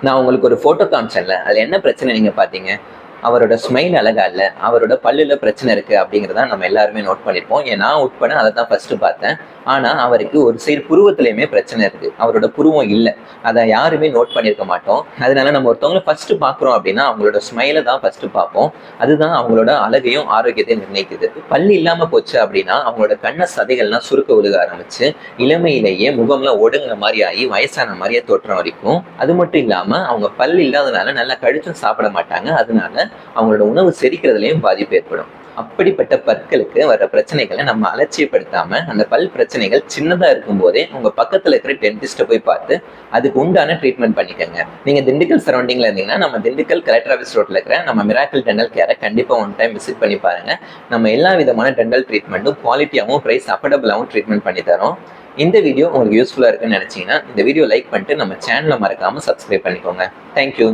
நான் உங்களுக்கு ஒரு ஃபோட்டோ காமிச்சேன்ல அதில் என்ன பிரச்சனை நீங்கள் பார்த்தீங்க? அவரோட ஸ்மைல் அழகா இல்லை அவரோட பல்லுல பிரச்சனை இருக்கு அப்படிங்கிறத நம்ம எல்லாருமே நோட் பண்ணிருப்போம். ஏன் நான் உட்பட அதை தான் ஃபர்ஸ்ட் பார்த்தேன். ஆனால் அவருக்கு ஒரு சைடு புருவத்திலையுமே பிரச்சனை இருக்கு. அவரோட புருவம் இல்லை. அதை யாருமே நோட் பண்ணியிருக்க மாட்டோம். அதனால நம்ம ஒருத்தவங்களை ஃபர்ஸ்ட் பார்க்குறோம் அப்படின்னா அவங்களோட ஸ்மைலை தான் ஃபர்ஸ்ட் பார்ப்போம். அதுதான் அவங்களோட அழகையும் ஆரோக்கியத்தையும் நிர்ணயிக்குது. பல்லு இல்லாமல் போச்சு அப்படின்னா அவங்களோட கண்ண சதைகள்லாம் சுருக்க விழுக ஆரம்பிச்சு இளமையிலேயே முகம்லாம் ஒடுங்குற மாதிரி ஆகி வயசான மாதிரியே தோற்றம் வரைக்கும். அது மட்டும் இல்லாமல் அவங்க பல் இல்லாதனால நல்லா கழிச்சும் சாப்பிட மாட்டாங்க. அதனால அவங்களோட உணவு செரிக்கிறதுலையும் பாதிப்பு ஏற்படும். அப்படிப்பட்ட பற்களுக்கு வர பிரச்சனைகளை நம்ம அலட்சியப்படுத்தாம அந்த பல் பிரச்சனைகள் சின்னதா இருக்கும் போதே உங்க பக்கத்துல இருக்கிற டென்டிஸ்ட்டை போய் பார்த்து அதுக்கு உண்டான ட்ரீட்மெண்ட் பண்ணிக்கோங்க. நீங்க திண்டுக்கல் சரௌண்டிங்ல இருந்தீங்கன்னா நம்ம திண்டுக்கல் கலெக்டர் ஆஃபீஸ் ரோட்ல இருக்கிற நம்ம மிராக்கல் டென்டல் கேரை கண்டிப்பா ஒன் டைம் விசிட் பண்ணி பாருங்க. நம்ம எல்லா விதமான டென்டல் ட்ரீட்மெண்ட்டும் குவாலிட்டியாகவும் ப்ரைஸ் அஃபோர்டபுளாகவும் ட்ரீட்மெண்ட் பண்ணி தரோம். இந்த வீடியோ உங்களுக்கு யூஸ்ஃபுல்லா இருக்குன்னு நினைச்சீங்கன்னா இந்த வீடியோ லைக் பண்ணிட்டு நம்ம சேனலை மறக்காம சப்ஸ்கிரைப் பண்ணிக்கோங்க. தேங்க்யூ